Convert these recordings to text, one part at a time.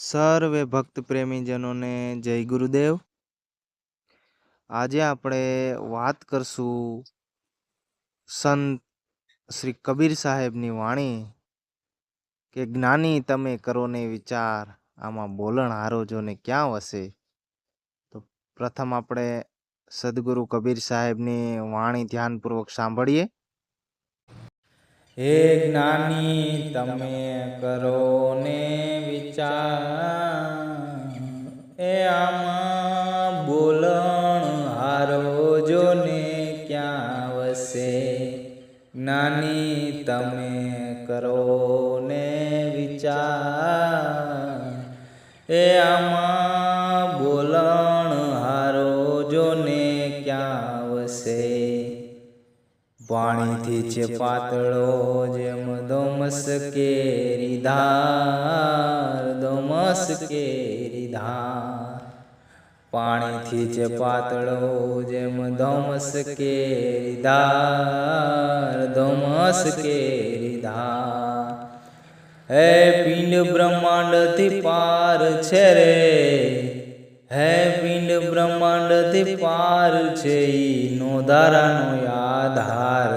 સર્વે ભક્ત પ્રેમીજનોને જય ગુરુદેવ. આજે આપણે વાત કરશું સંત શ્રી કબીર સાહેબની વાણી કે, જ્ઞાની તમે કરો ને વિચાર, આમાં બોલણ હારો જો ક્યાં વસે? તો પ્રથમ આપણે સદગુરુ કબીર સાહેબની વાણી ધ્યાનપૂર્વક સાંભળીએ. હે જ્ઞાની, તમે કરો ને વિચાર. એ આમાં બોલણ હારો જો ને ક્યાં વસે? જ્ઞાની, તમે કરો ને વિચાર. એ આમાં છે પાતળો જેમ દોમસ કેરી ધાર, દોમસ કેરી ધાર. પાણીથી છે પાતળો જેમ દોમસ કેરી ધાર, દોમસ કેરી ધાર. હે પિંડ બ્રહ્માંડથી પાર છે રે, હે પિંડ બ્રહ્માંડથી પાર છે ઈ નો ધારાનો આધાર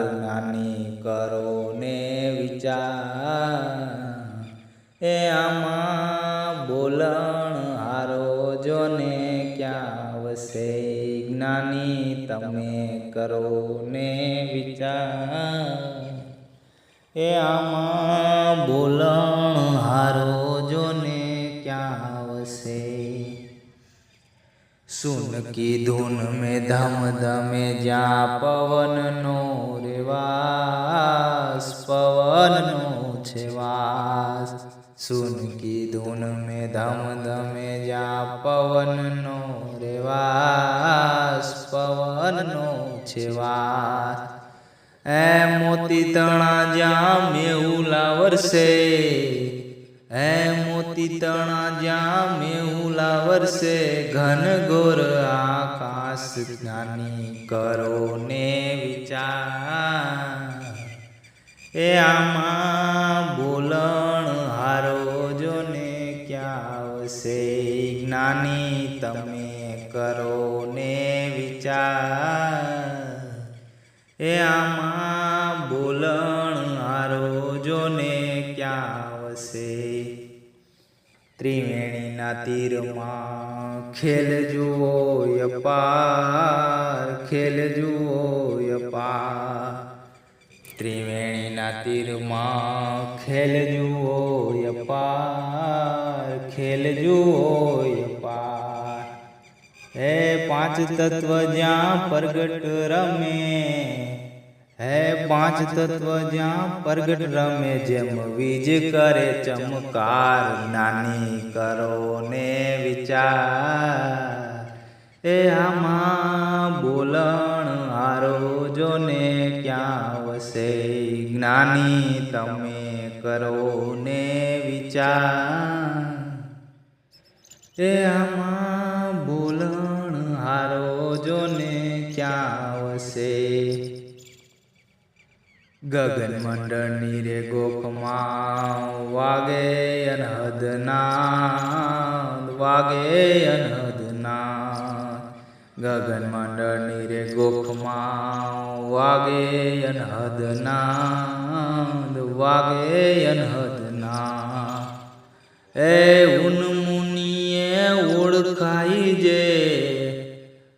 એ આમાં બોલણ હારો જોને ક્યાં વસે? જ્ઞાની તમે કરો ને વિચાર. એ આમાં બોલણ હારો જોને ક્યાં વસે? સુન કી ધૂન મેં ધમ ધમે જ્યાં પવનનો પવનનો છે વાસ. સુન કીધુન મે ધમ ધમે જા પવનનો રેવાસ પવનનો છે વાસ. એ મોતી તણા જ્યાં મેઉલા વરસે એ મોતી તણા જ્યાં મેઉલા વરસે ઘન ગોર આકાશ જ્ઞાની કરો ને વિચાર. એ આમાં બોલણ હારો જોને ક્યાં આવશે? જ્ઞાની તમે કરો ને વિચાર. એ આમાં બોલણ હારો જો ને ક્યાં આવશે? ત્રિવેણીના તીરમાં ખેલ જુઓ યપાર ખેલ જુઓ યપાર. ત્રિવેણીના તીરમાં ખેલ જુઓ અપાર ખેલ જુઓ અપાર. હે પાંચ તત્વ જ્યાં પ્રગટ રમે, હે પાંચ તત્વ જ્યાં પ્રગટ રમે, જેમ વીજ કરે ચમકાર, નાની કરો ને વિચાર. એ આમાં બોલણ હારો જોને ક્યાં વસે? જ્ઞાની તમે કરો ને વિચાર. એ આમાં ભૂલણ હારો જો ને ક્યાં વસે? ગગન મંડળની રે ગોખમાં વાગે અનહદના વાગે અનહદના ગગન મંડળની રે ગોખમાં વાગે અનહદના વાગે અનહદના એ ઉન મુનિએ ઓળખાઈ જે,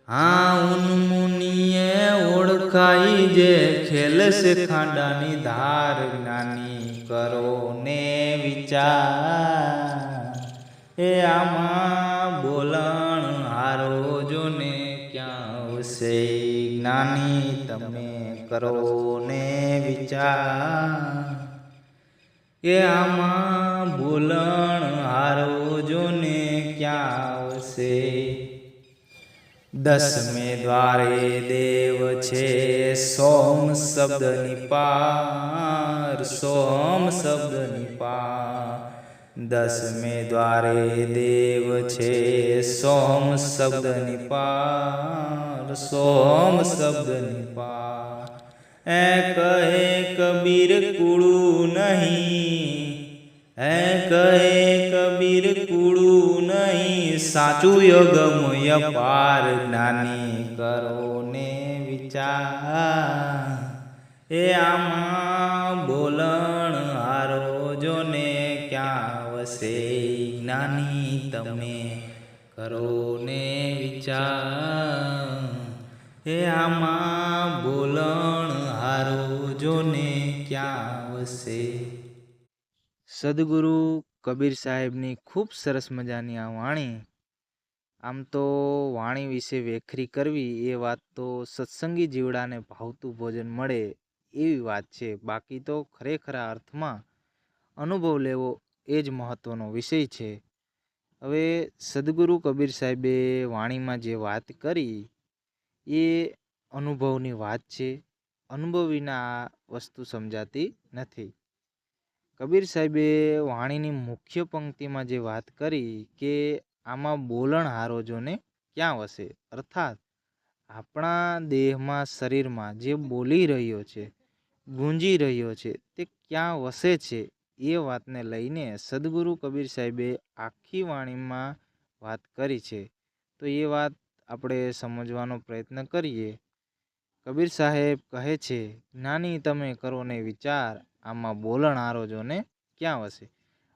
હા ઉન મુનિએ ઓળખાઈ જે ખેલશે ખાંડાની ધાર જ્ઞાની કરો ને વિચાર. એ આમાં વસે જ્ઞાની તમે કરો ને વિચાર. એ આમાં બોલણ હારો જો ને ક્યાં આવશે? દસમે દ્વારે દેવ છે સોમ શબ્દની પાર, સોમ શબ્દની પાર. દસમે દ્વારે દેવ છે સોમ શબ્દની પાર. સોમ શબ્દની પાર એ કહે કબીર કુળું નહીં. હે કહે કબીર કુળું સાચું યોગમય પાર જ્ઞાની કરો ને વિચાર. એ આમાં બોલણ હારો જો ને ક્યાં વસે? જ્ઞાની તમે કરો ને વિચાર. એ આમાં બોલણ હારો જોને ક્યાં વસે સદગુરુ કબીર સાહેબની ખૂબ સરસ મજાની આ વાણી. આમ તો વાણી વિશે વેખરી કરવી એ વાત તો સત્સંગી જીવડાને ભાવતું ભોજન મળે એવી વાત છે. બાકી તો ખરેખરા અર્થમાં અનુભવ લેવો એ જ મહત્ત્વનો વિષય છે. હવે સદગુરુ કબીર સાહેબે વાણીમાં જે વાત કરી એ અનુભવની વાત છે. અનુભવ વિના આ વસ્તુ સમજાતી નથી. કબીર સાહેબે વાણીની મુખ્ય પંક્તિમાં જે વાત કરી કે આમાં બોલણ હારોજોને ક્યાં વસે? અર્થાત આપણા દેહમાં શરીરમાં જે બોલી રહ્યો છે, ગુંજી રહ્યો છે, તે ક્યાં વસે છે એ વાતને લઈને સદગુરુ કબીર સાહેબે આખી વાણીમાં વાત કરી છે. તો એ વાત આપણે સમજવાનો પ્રયત્ન કરીએ. કબીર સાહેબ કહે છે જ્ઞાની તમે કરો ને વિચાર, આમાં બોલણ આરોજોને ક્યાં વસે?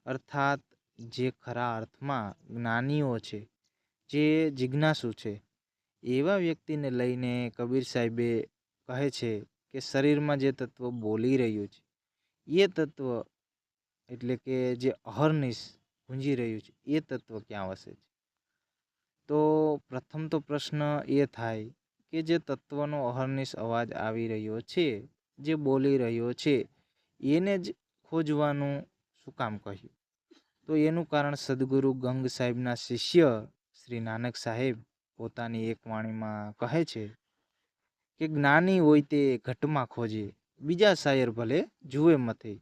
અર્થાત, જે ખરા અર્થમાં જ્ઞાનીઓ છે, જે જિજ્ઞાસુ છે. એવા વ્યક્તિને લઈને કબીર સાહેબે કહે છે કે, શરીરમાં જે તત્વ બોલી રહ્યું છે, એ તત્વ એટલે કે જે અહર્નિશ ગુંજી રહ્યું છે, એ તત્વ ક્યાં વસે છે? તો પ્રથમ તો પ્રશ્ન એ થાય કે જે તત્વનો અહર્નિશ અવાજ આવી રહ્યો છે, જે બોલી રહ્યો છે, એને જ ખોજવાનું શું કામ કહ્યું? તો એનું કારણ સદગુરુ ગંગ સાહેબના શિષ્ય શ્રી નાનક સાહેબ પોતાની એક વાણીમાં કહે છે કે, જ્ઞાની હોય તે ઘટમાં ખોજે, બીજા શાયર ભલે જુએ મથે.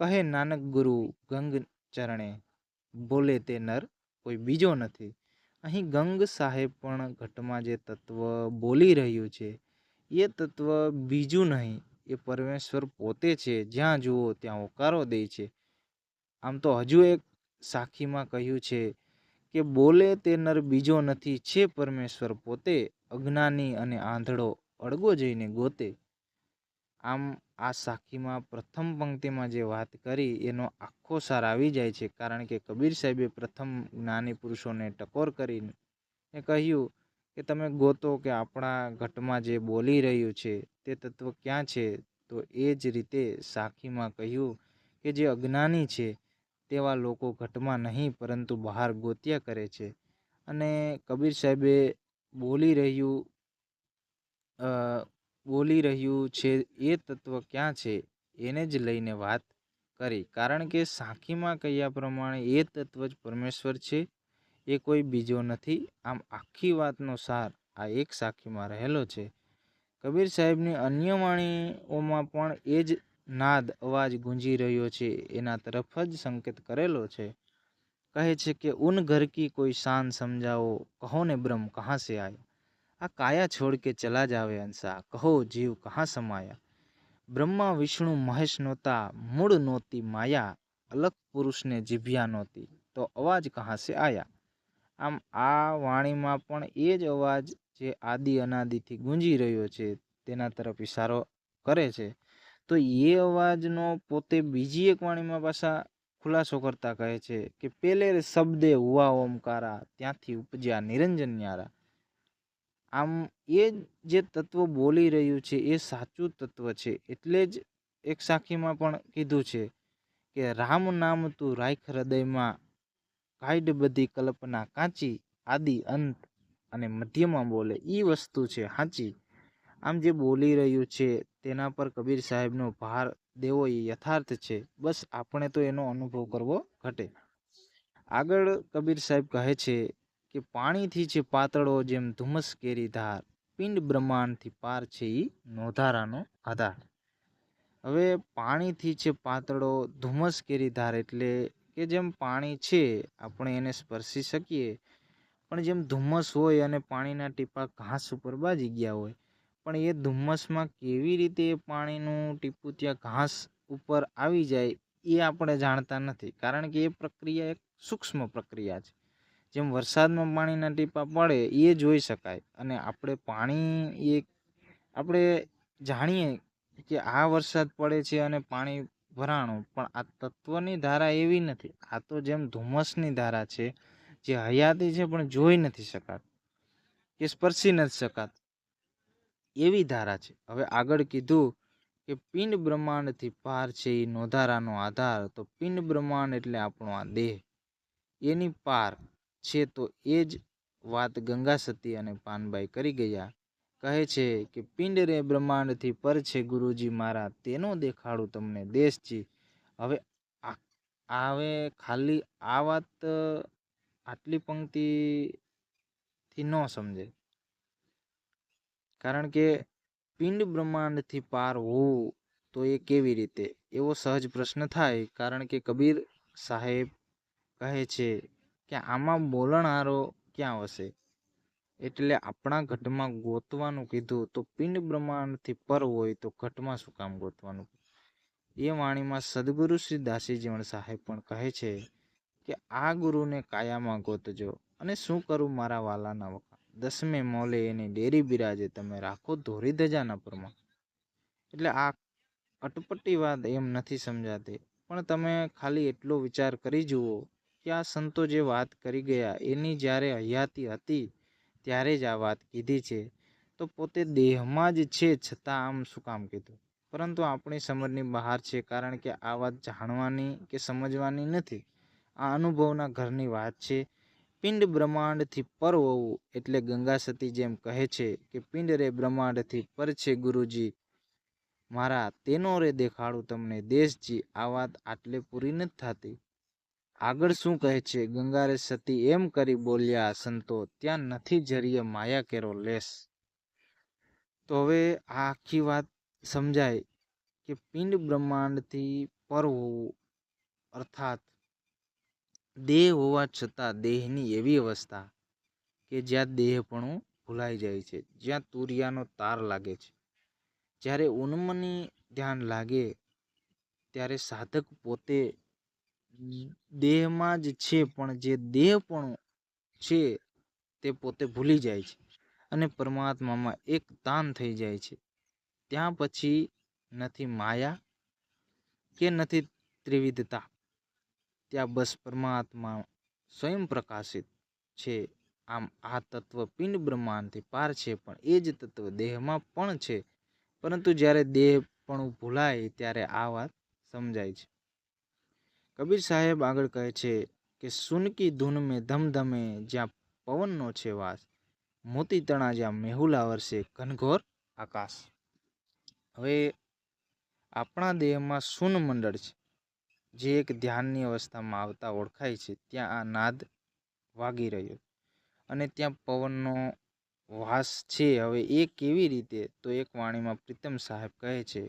કહે નાનક ગુરુ ગંગ ચરણે, બોલે તે નર કોઈ બીજો નથી. અહીં ગંગ સાહેબ પણ ઘટમાં જે તત્વ બોલી રહ્યું છે, એ તત્વ બીજું નહીં, એ પરમેશ્વર પોતે છે, જ્યાં જુઓ ત્યાં ઓકારો દે છે. આમ તો હજુ એક સાખીમાં કહ્યું છે કે બોલે તે નર બીજો નથી, છે પરમેશ્વર પોતે અજ્ઞાની અને આંધળો, અડગો જઈને ગોતે. આમ આ સાખીમાં પ્રથમ પંક્તિમાં જે વાત કરી, એનો આખો સાર આવી જાય છે. કારણ કે કબીર સાહેબે પ્રથમ જ્ઞાની પુરુષોને ટકોર કરીને કહ્યું કે, તમે ગોતો કે આપણા ઘટમાં જે બોલી રહ્યું છે, તે તત્વ ક્યાં છે? તો એ જ રીતે સાખીમાં કહ્યું કે, જે અજ્ઞાની છે, તેવા લોકો ઘટમાં નહીં, પરંતુ બહાર ગોત્યા કરે છે. અને કબીર સાહેબે બોલી રહ્યું બોલી રહ્યું છે, એ તત્વ ક્યાં છે, એને જ લઈને વાત કરી. કારણ કે સાખીમાં કહ્યા પ્રમાણે એ તત્વ જ પરમેશ્વર છે, એ કોઈ બીજો નથી. આમ આખી વાતનો સાર આ એક સાખીમાં રહેલો છે. કબીર સાહેબની અન્ય વાણીઓમાં પણ એ જ નાદ અવાજ ગુંજી રહ્યો છે, એના તરફ જ સંકેત કરેલો છે. કહે છે કે, ઉન ઘર કી કોઈ શાન સમજાવો, કહો ને બ્રહ્મ કહાં સે આયા? આ કાયા છોડ કે ચલા જાવે અંસા? કહો, જીવ કહાં સમાયા? બ્રહ્મા, વિષ્ણુ, મહેશ નહોતા, મૂળ નહોતી, માયા, અલગ પુરુષને જીભ્યા નહોતી, તો અવાજ કહાં સે આયા? આમ આ વાણીમાં પણ એ જ અવાજ જે આદિ અનાદિથી ગુંજી રહ્યો છે, તેના તરફ ઇશારો કરે છે. તો એ અવાજનો પોતે બીજી એક વાણીમાં પાછા ખુલાસો કરતા કહે છે કે પેલે શબ્દે હુવા ઓમકારા, ત્યાંથી ઉપજ્યા નિરંજન ન્યારા. આમ એ જે તત્વ બોલી રહ્યું છે, એ સાચું તત્વ છે, એટલે જ એક સાખીમાં પણ કીધું છે કે રામ નામ તું રાખ હૃદયમાં, કાઢ બધી કલ્પના કાચી, આદિ અંત અને મધ્યમાં બોલે એ વસ્તુ છે સાચી આમ જે બોલી રહ્યું છે, તેના પર કબીર સાહેબનો ભાર દેવો એ યથાર્થ છે, બસ આપણે તો એનો અનુભવ કરવો ઘટે. આગળ કબીર સાહેબ કહે છે કે પાણીથી છે પાતળો જેમ ધુમ્મસ કેરી ધાર પિંડ બ્રહ્માંડથી પાર છે એ નોધારાનો આધાર. હવે પાણીથી છે પાતળો ધુમ્મસ કેરી ધાર એટલે કે જેમ પાણી છે, આપણે એને સ્પર્શી શકીએ. પણ જેમ ધુમ્મસ હોય અને પાણીના ટીપા ઘાસ ઉપર બાજી ગયા હોય, પણ એ ધુમ્મસમાં કેવી રીતે એ પાણીનું ટીપું ત્યાં ઘાસ ઉપર આવી જાય એ આપણે જાણતા નથી. કારણ કે એ પ્રક્રિયા એક સૂક્ષ્મ પ્રક્રિયા છે. જેમ વરસાદમાં પાણીના ટીપા પડે એ જોઈ શકાય. અને આપણે પાણી એક આપણે જાણીએ કે આ વરસાદ પડે છે અને પાણી ભરાણું, પણ આ તત્વની ધારા એવી નથી. આ તો જેમ ધુમ્મસની ધારા છે, જે હયાતી છે, પણ જોઈ નથી શકાત કે સ્પર્શી નથી શકાત. એવી ધારા છે. હવે આગળ કીધું કે પિંડ બ્રહ્માંડથી પાર છે એ નોધારાનો આધાર, તો પિંડ બ્રહ્માંડ એટલે આપણો આ દેહ. એની પાર છે તો એ જ વાત ગંગા સતી અને પાનબાઈ કરી ગયા. કહે છે કે, પિંડ રે બ્રહ્માંડથી પર છે ગુરુજી મારા, તેનો દેખાડું તમને દેશજી હવે આવે ખાલી આ વાત આટલી પંક્તિથી ન સમજે. કારણ કે પિંડ બ્રહ્માંડથી પાર હોવું તો એ કેવી રીતે? એવો સહજ પ્રશ્ન થાય. કારણ કે કબીર સાહેબ કહે છે કે આમાં બોલણારો ક્યાં હશે એટલે આપણા ઘટમાં ગોતવાનું કીધું તો પિંડ બ્રહ્માંડથી પર હોય તો ઘટમાં શું કામ ગોતવાનું? એ વાણીમાં સદગુરુ શ્રી દાસીજીવણ સાહેબ પણ કહે છે કે, આ ગુરુને કાયામાં ગોતજો અને શું કરું મારા વાલાના વખા દસમે મોલે એની ડેરી બિરાજે, તમે રાખો ધોરી ધજાના પરમાં એટલે આ અટપટી વાત એમ નથી સમજાતી. પણ તમે ખાલી એટલો વિચાર કરી જુઓ કે સંતો જે વાત કરી ગયા એની જ્યારે હયાતી હતી, ત્યારે જ આ વાત કીધી છે. તો પોતે દેહમાં જ છે છતાં આમ શું કામ કીધું? પરંતુ આપણી સમજની બહાર છે કારણ કે આ વાત જાણવાની કે સમજવાની નથી. આ અનુભવના ઘરની વાત છે. પિંડ બ્રહ્માંડથી પર હોવું એટલે ગંગા સતી જેમ કહે છે કે, પિંડ રે બ્રહ્માંડથી પર છે ગુરુજી. મારા તેનો રે દેખાડું તમને દેશજી. આ વાત આટલે પૂરી નથી થતી. આગળ શું કહે છે? ગંગારે સતી એમ કરી બોલ્યા, સંતો, ત્યાં નથી જરીય માયા કેરો લેસ. તો હવે આ આખી વાત સમજાય કે પિંડ બ્રહ્માંડથી પર હોવું, અર્થાત દેહ હોવા છતાં દેહની એવી અવસ્થા કે જ્યાં દેહપણું ભૂલાઈ જાય છે, જ્યાં તુરિયાનો તાર લાગે છે. જ્યારે ઉન્મની ધ્યાન લાગે, ત્યારે સાધક પોતે દેહમાં જ છે, પણ જે દેહપણું છે તે પોતે ભૂલી જાય છે અને પરમાત્મામાં એક તાન થઈ જાય છે. ત્યાં પછી નથી માયા કે નથી ત્રિવિધતા. ત્યાં બસ પરમાત્મા સ્વયં પ્રકાશિત છે. આમ આ તત્વ પિંડ બ્રહ્માંડથી પાર છે, પણ એ જ તત્વ દેહમાં પણ છે. પરંતુ જ્યારે દેહ પણ ભૂલાય ત્યારે આ વાત સમજાય છે. કબીર સાહેબ આગળ કહે છે કે, સુનકી ધૂન મેં ધમધમે જ્યાં પવનનો છે વાસ, મોતી તણા જ્યાં મેહુલા વર્ષે ઘનઘોર આકાશ. હવે આપણા દેહમાં શૂન મંડળ છે, જે એક ધ્યાનની અવસ્થામાં આવતા ઓળખાય છે. ત્યાં આ નાદ વાગી રહ્યો અને ત્યાં પવનનો વાસ છે. હવે એ કેવી રીતે? તો એક વાણીમાં પ્રીતમ સાહેબ કહે છે,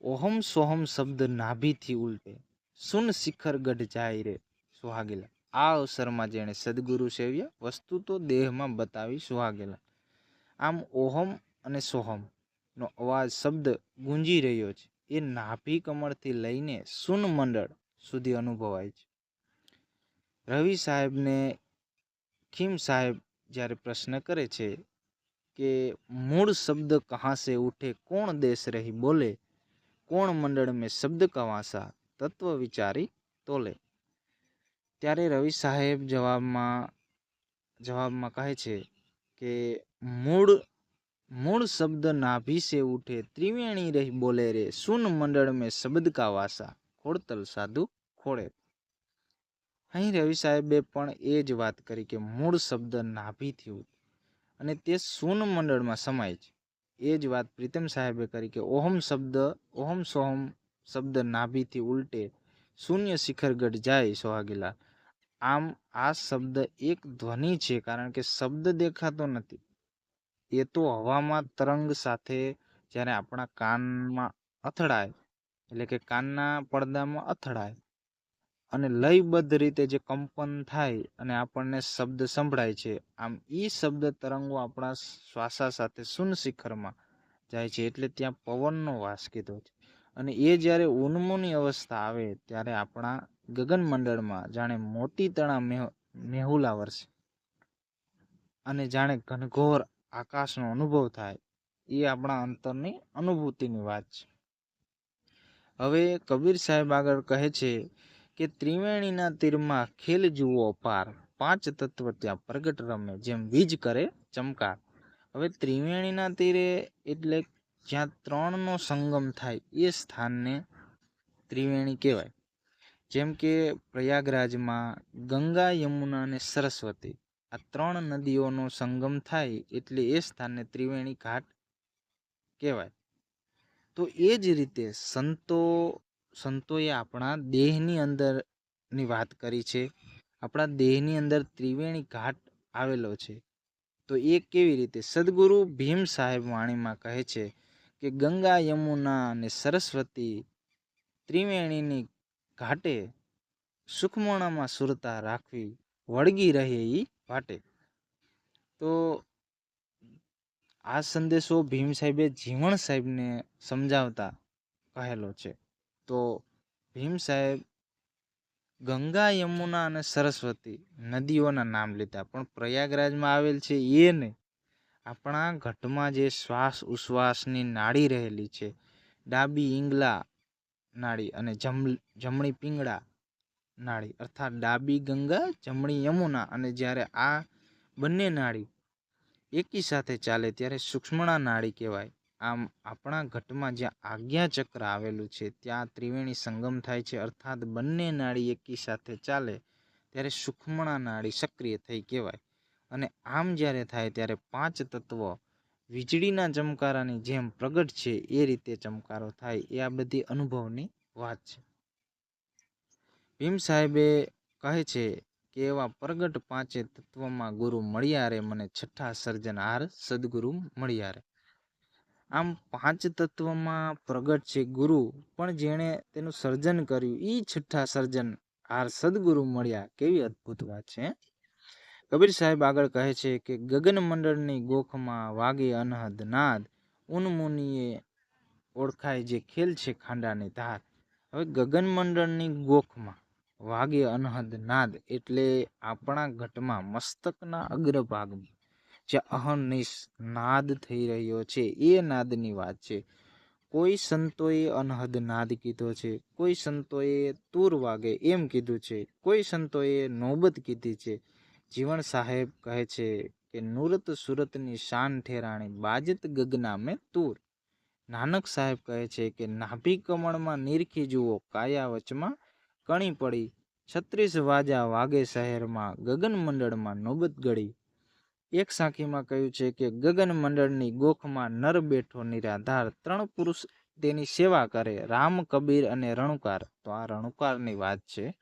ઓહમ સોહમ શબ્દ નાભીથી ઉલટે સુન શિખર ગઢ જાય રે સુહાગેલા. આ અવસરમાં જેણે સદગુરુ સેવ્યા વસ્તુ તો દેહમાં બતાવી સુહાગેલા. આમ ઓહમ અને સોહમ નો અવાજ શબ્દ ગુંજી રહ્યો છે. એ નાભી કમળથી લઈને સુન મંડળ સુધી અનુભવાય છે. રવિ સાહેબને ખીમ સાહેબ જ્યારે પ્રશ્ન કરે છે કે મૂળ શબ્દ કહાં સે ઉઠે, કોણ દેશ રહી બોલે, કોણ મંડળ મેં શબ્દ કવાસા તત્વ વિચારી તોલે. ત્યારે રવિ સાહેબ જવાબમાં જવાબમાં કહે છે કે, મૂળ મૂળ શબ્દ નાભી સે ઉઠે, ત્રિવેણી રહી બોલે રે, સુન મંડળ મેં શબ્દ કા વાસા, ખોડતલ સાધુ ખોડે. અહીં રવિ સાહેબે પણ એ જ વાત કરી કે મૂળ શબ્દ નાભીથી ઉઠે અને તે સૂન મંડળમાં સમાય છે. એ જ વાત પ્રીતમ સાહેબે કરી કે ઓહમ શબ્દ, ઓહમ સોહમ શબ્દ નાભીથી ઉલટે શૂન્ય શિખરગઢ જાય સોહાગીલા. આમ આ શબ્દ એક ધ્વનિ છે કારણ કે શબ્દ દેખાતો નથી. એ તો હવામાં તરંગ સાથે જ્યારે આપણા કાનમાં અથડાય, એટલે કે કાનના પડદામાં અથડાય અને લયબદ્ધ રીતે જે કંપન થાય અને આપણને શબ્દ સંભળાય છે, આમ એ શબ્દ તરંગો આપણા શ્વાસા સાથે શૂન શિખરમાં જાય છે એટલે ત્યાં પવનનો વાસ કીધો છે. અને એ જ્યારે ઉન્મોની અવસ્થા આવે ત્યારે આપણા ગગનમંડળમાં જાણે મોટી તણા મેહ, મેહુલા વર્ષે અને જાણે ઘનઘોર આકાશનો અનુભવ થાય, એ આપણા અંતરની અનુભૂતિની વાત છે. હવે કબીર સાહેબ આગળ કહે છે કે, ત્રિવેણીના તીરમાં ખેલ જુઓ પાર, પાંચ તત્વ ત્યાં પ્રગટ રમે, જેમ વીજ કરે ચમકાર. હવે ત્રિવેણીના તીરે એટલે જ્યાં ત્રણનો સંગમ થાય એ સ્થાનને ત્રિવેણી કહેવાય. જેમ કે પ્રયાગરાજમાં ગંગા, યમુના અને સરસ્વતી આ ત્રણ નદીઓનો સંગમ થાય એટલે એ સ્થાનને ત્રિવેણી ઘાટ કહેવાય. તો એ જ રીતે સંતો, સંતોએ આપણા દેહની અંદરની વાત કરી છે. આપણા દેહની અંદર ત્રિવેણી ઘાટ આવેલો છે. તો એ કેવી રીતે? સદગુરુ ભીમ સાહેબ વાણીમાં કહે છે કે ગંગા, યમુના અને સરસ્વતી ત્રિવેણીની ઘાટે સુખમણામાં સુરતા રાખવી વળગી રહે એ વાટે. તો આ સંદેશો ભીમ સાહેબે જીવણ સાહેબને સમજાવતા કહેલો છે. તો ભીમ સાહેબ ગંગા, યમુના અને સરસ્વતી નદીઓના નામ લીધા, પણ પ્રયાગરાજમાં આવેલ છે એ નહીં આપણા ઘટમાં જે શ્વાસ ઉશ્વાસની નાડી રહેલી છે, ડાબી ઈંગલા નાડી અને જમ, જમણી પિંગળા નાડી અર્થાત ડાબી ગંગા, જમણી યમુના અને જ્યારે આ બંને નાડી એકી સાથે ચાલે ત્યારે સૂક્ષ્મણા નાડી કહેવાય. આમ આપણા ઘટમાં જ્યાં આજ્ઞા ચક્ર આવેલું છે, ત્યાં ત્રિવેણી સંગમ થાય છે અર્થાત બંને નાડી એકી સાથે ચાલે ત્યારે સૂક્ષ્મણા નાડી સક્રિય થઈ કહેવાય. અને આમ જ્યારે થાય ત્યારે પાંચ તત્વ વીજળીના ચમકારાની જેમ પ્રગટ છે, એ રીતે ચમકારો થાય, એ આ બધી અનુભવની વાત છે. ભીમ સાહેબે કહે છે કે એવા પ્રગટ પાંચે તત્વમાં ગુરુ મળ્યા રે, મને છઠ્ઠા સર્જનહાર સદગુરુ મળ્યા રે. આમ પાંચ તત્વમાં પ્રગટ છે ગુરુ, પણ જેણે તેનું સર્જન કર્યું એ છઠ્ઠા સર્જન હાર સદગુરુ મળ્યા. કેવી અદ્ભુત વાત છે કબીર સાહેબ આગળ કહે છે કે, ગગન મંડળની ગોખમાં વાગે અનહદ નાદ ઉનમુનિએ ઓળખાય જે ખેલ છે ખાંડાની ધાર. હવે ગગન મંડળની ગોખમાં વાગે અનહદ નાદ એટલે આપણા ઘટમાં મસ્તકના અગ્રભાગમાં જે અહર્નિશ નાદ થઈ રહ્યો છે. એ નાદની વાત છે. કોઈ સંતોએ અનહદ નાદ કીધો છે, કોઈ સંતોએ તૂર વાગે એમ કીધું છે, કોઈ સંતોએ નોબત કીધી છે જીવણ સાહેબ કહે છે કે, નુરત સુરતની શાન ઠેરાણી બાજત ગગના મેં તૂર. નાનક સાહેબ કહે છે કે, નાભી કમળમાં નીરખી જુઓ, કાયા વચમાં કણી પડી. છત્રીસ વાજા વાગે શહેરમાં ગગન મંડળમાં નોબત ગળી. એક સાખીમાં કહ્યું છે કે, ગગન મંડળની ગોખમાં નર બેઠો નિરાધાર, ત્રણ પુરુષ તેની સેવા કરે, રામ, કબીર અને રણુકાર. તો આ રણુકારની વાત છે.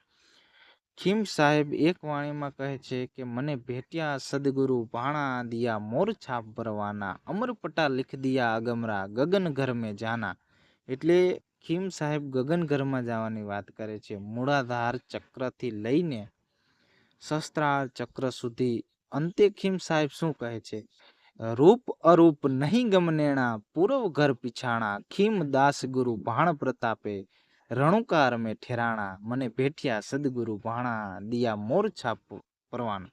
ખીમ સાહેબ એક વાણીમાં કહે છે કે, મને ભેટ્યા સદગુરુ ભાણા દિયા મોર છાપ ભરવાના અમરપટા લીખ દિયા અગમરા ગગન ઘર મેં જાના. એટલે ખીમ સાહેબ ગગન ઘરમાં જવાની વાત કરે છે, મૂળાધાર ચક્રથી લઈને શસ્ત્રાર ચક્ર સુધી. અંતે ખીમ સાહેબ શું કહે છે? રૂપ અરૂપ નહીં ગમનેણા, પૂર્વ ઘર પીછાણા, ખીમ દાસ ગુરુ ભાણ પ્રતાપે રણુકાર મેં ઠેરાણા, મને ભેટ્યા સદગુરુ ભાણા, દિયા મોર છાપ પરવાના.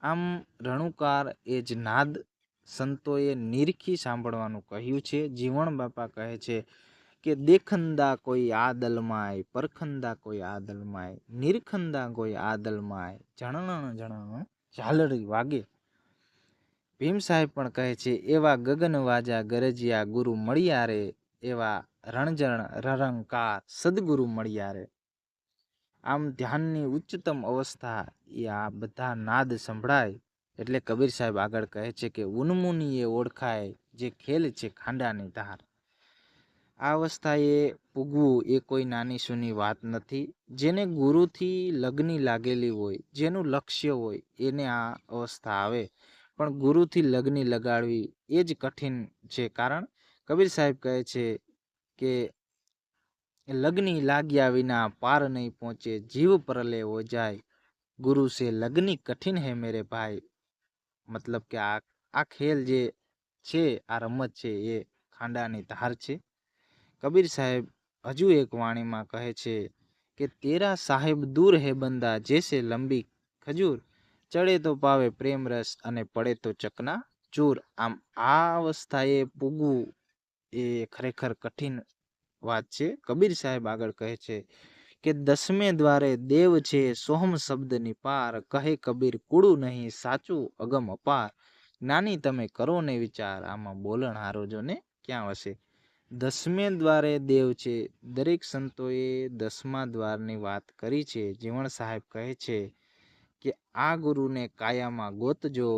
આમ રણુકાર એ જ નાદ સંતોએ નિરખી સાંભળવાનું કહ્યું છે. જીવણ બાપા કહે છે કે, દેખંદા કોઈ આદલમાય પરખંદા કોઈ આદલમાય નિરખંદા કોઈ આદલમાય જણણ જણણ ઝાલરી વાગે. ભીમ સાહેબ પણ કહે છે, એવા ગગનવાજા ગરજિયા ગુરુ મળ્યા રે, એવા રણજણ રરંકાર સદગુરુ મળ્યા રે. આમ ધ્યાનની ઉચ્ચતમ અવસ્થા એ આ બધા નાદ સંભળાય. એટલે કબીર સાહેબ આગળ કહે છે કે, ઉન્મુનિએ ઓળખાય જે ખેલ છે ખાંડાની ધાર. આ અવસ્થાએ પૂગવું એ કોઈ નાની સૂની વાત નથી. જેને ગુરુથી લગ્ની લાગેલી હોય, જેનું લક્ષ્ય હોય, એને આ અવસ્થા આવે. પણ ગુરુથી લગ્ની લગાડવી એ જ કઠિન છે કારણ, કબીર સાહેબ કહે છે કે લગ્ની લાગ્યા વિના પાર નહીં પહોંચે, જીવ પરલે હો જાય. ગુરુ સે લગ્ની કઠિન હે મેરે ભાઈ. મતલબ કે આ આ ખેલ જે છે, આ રમત છે, એ ખાંડાની ધાર છે. કબીર સાહેબ હજુ એક વાણીમાં કહે છે કે, તેરા સાહેબ દૂર હે બંદા જેસે લંબી ખજૂર. ચડે તો પાવે પ્રેમ રસ અને પડે તો ચકના ચૂર. આમ આ અવસ્થાએ પૂગવું એ ખરેખર કઠિન વાત છે. કબીર સાહેબ આગળ કહે છે કે, દસમે દ્વારે દેવ છે સોહમ શબ્દની પાર, કહે કબીર કુળું નહીં, સાચું અગમ અપાર. જ્ઞાની તમે કરો ને વિચાર, આમાં બોલણ હારોજોને ક્યાં હશે દસમે દ્વારે દેવ છે, દરેક સંતોએ દસમા દ્વારની વાત કરી છે. જીવણ સાહેબ કહે છે કે, આ ગુરુને કાયામાં ગોતજો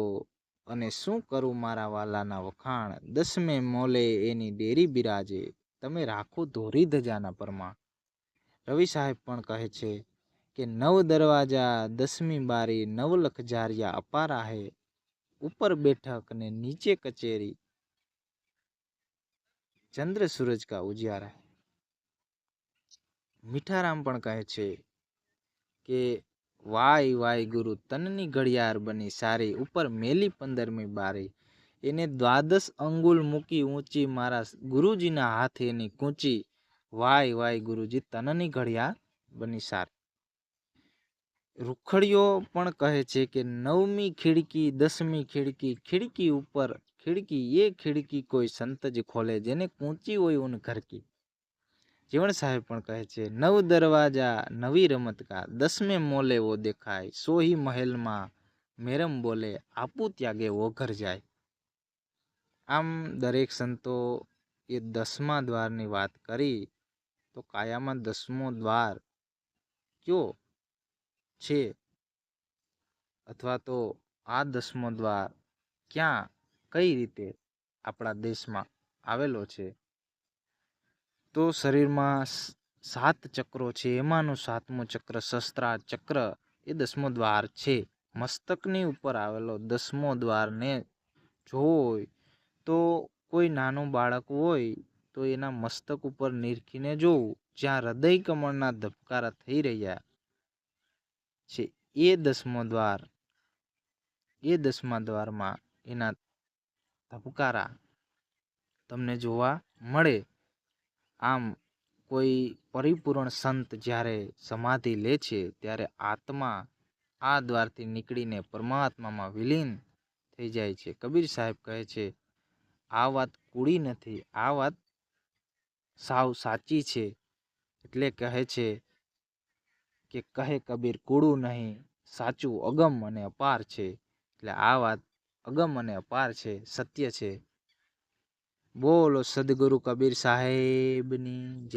અને શું કરું મારા વાલાના વખાણ? દસમે મોલે એની ડેરી બિરાજે. તમે રાખો ધોરી ધજાના પરમાણ રવિ સાહેબ પણ કહે છે કે, નવ દરવાજા, દસમી બારી નવલખ જારિયા અપારા હે. ઉપર બેઠક ને નીચે કચેરી. ચંદ્ર સૂરજ કા ઉજિયારા મીઠારામ પણ કહે છે કે વાય વાય ગુરુ, તનની ઘડિયાળ બની સારી, ઉપર મેલી પંદરમી બારી. એને દ્વાદશ અંગુલ મૂકી ઊંચી મારા ગુરુજીના હાથે એની કૂંચી વાય વાય ગુરુજી, તનની ઘડિયાળ બની સારી. રૂખડીઓ પણ કહે છે કે નવમી ખિડકી, દસમી ખિડકી ખિડકી ઉપર, ખીડકી એ ખિડકી કોઈ સંત જ ખોલે જેને કૂંચી હોય ઉન ઘર કી જીવણ સાહેબ પણ કહે છે, નવ દરવાજા, નવી રમતકા દસમે મોલે વો દેખાય, સોહી મહેલમાં મેરમ બોલે, આપું ત્યાગે વો ઘર જાય. આમ દરેક સંતો એ દસમા દ્વારની વાત કરી તો કાયામાં દસમો દ્વાર કયો છે? અથવા તો આ દસમો દ્વાર ક્યાં, કઈ રીતે આપણા દેશમાં આવેલો છે? તો શરીરમાં સાત ચક્રો છે. એમાંનું સાતમું ચક્ર શસ્ત્રા ચક્ર એ દસમો દ્વાર છે. મસ્તકની ઉપર આવેલો દસમો દ્વારને જોઈ તો કોઈ નાનું બાળક હોય તો એના મસ્તક ઉપર નીરખીને જોવું. જ્યાં હૃદય કમળના ધબકારા થઈ રહ્યા છે. એ દસમો દ્વાર, એ દસમા દ્વારમાં એના ધબકારા તમને જોવા મળે. આમ કોઈ પરિપૂર્ણ સંત જ્યારે સમાધિ લે છે, ત્યારે આત્મા આ દ્વારથી નીકળીને પરમાત્મામાં વિલીન થઈ જાય છે. કબીર સાહેબ કહે છે, આ વાત કૂડી નથી, આ વાત સાવ સાચી છે. એટલે કહે છે કે, કહે કબીર કૂડું નહીં, સાચું અગમ અને અપાર છે. એટલે આ વાત અગમ અને અપાર છે, સત્ય છે. બોલો સદગુરુ કબીર સાહેબની જય.